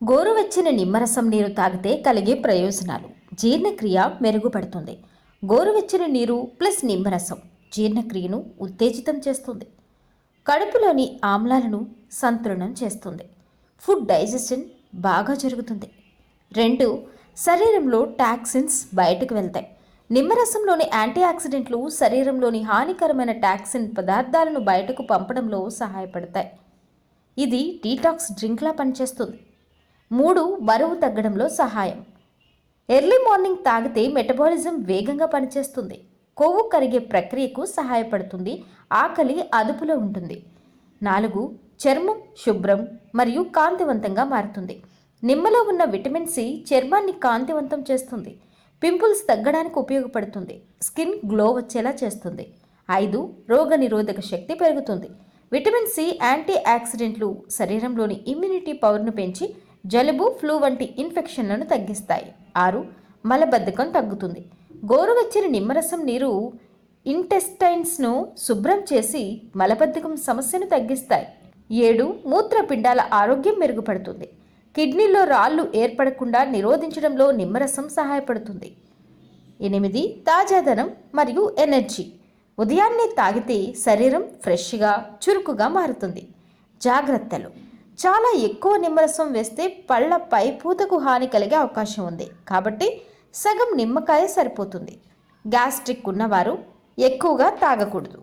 గోరువెచ్చని నిమ్మరసం నీరు తాగితే కలిగే ప్రయోజనాలు. జీర్ణక్రియ మెరుగుపడుతుంది. గోరువెచ్చని నీరు ప్లస్ నిమ్మరసం జీర్ణక్రియను ఉత్తేజితం చేస్తుంది. కడుపులోని ఆమ్లాలను సంతులనం చేస్తుంది. ఫుడ్ డైజెషన్ బాగా జరుగుతుంది. రెండు శరీరంలో టాక్సిన్స్ బయటకు వెళ్తాయి. నిమ్మరసంలోని యాంటీ ఆక్సిడెంట్లు శరీరంలోని హానికరమైన టాక్సిన్ పదార్థాలను బయటకు పంపడంలో సహాయపడతాయి. ఇది డీటాక్స్ డ్రింక్లా పనిచేస్తుంది. మూడు బరువు తగ్గడంలో సహాయం. ఎర్లీ మార్నింగ్ తాగితే మెటబాలిజం వేగంగా పనిచేస్తుంది. కొవ్వు కరిగే ప్రక్రియకు సహాయపడుతుంది. ఆకలి అదుపులో ఉంటుంది. నాలుగు చర్మం శుభ్రం మరియు కాంతివంతంగా మారుతుంది. నిమ్మలో ఉన్న విటమిన్ సి చర్మాన్ని కాంతివంతం చేస్తుంది. పింపుల్స్ తగ్గడానికి ఉపయోగపడుతుంది. స్కిన్ గ్లో వచ్చేలా చేస్తుంది. ఐదు రోగనిరోధక శక్తి పెరుగుతుంది. విటమిన్ సి యాంటీ ఆక్సిడెంట్లు శరీరంలోని ఇమ్యూనిటీ పవర్ను పెంచి జలుబు ఫ్లూ వంటి ఇన్ఫెక్షన్లను తగ్గిస్తాయి. ఆరు మలబద్ధకం తగ్గుతుంది. గోరువెచ్చని నిమ్మరసం నీరు ఇంటెస్టైన్స్ను శుభ్రం చేసి మలబద్ధకం సమస్యను తగ్గిస్తాయి. ఏడు మూత్రపిండాల ఆరోగ్యం మెరుగుపడుతుంది. కిడ్నీలో రాళ్ళు ఏర్పడకుండా నిరోధించడంలో నిమ్మరసం సహాయపడుతుంది. ఎనిమిది తాజాదనం మరియు ఎనర్జీ. ఉదయాన్నే తాగితే శరీరం ఫ్రెష్గా చురుకుగా మారుతుంది. జాగ్రత్తలు. చాలా ఎక్కువ నిమ్మరసం వేస్తే పళ్ళ పైపూతకు హాని కలిగే అవకాశం ఉంది. కాబట్టి సగం నిమ్మకాయ సరిపోతుంది. గ్యాస్ట్రిక్ ఉన్నవారు ఎక్కువగా తాగకూడదు.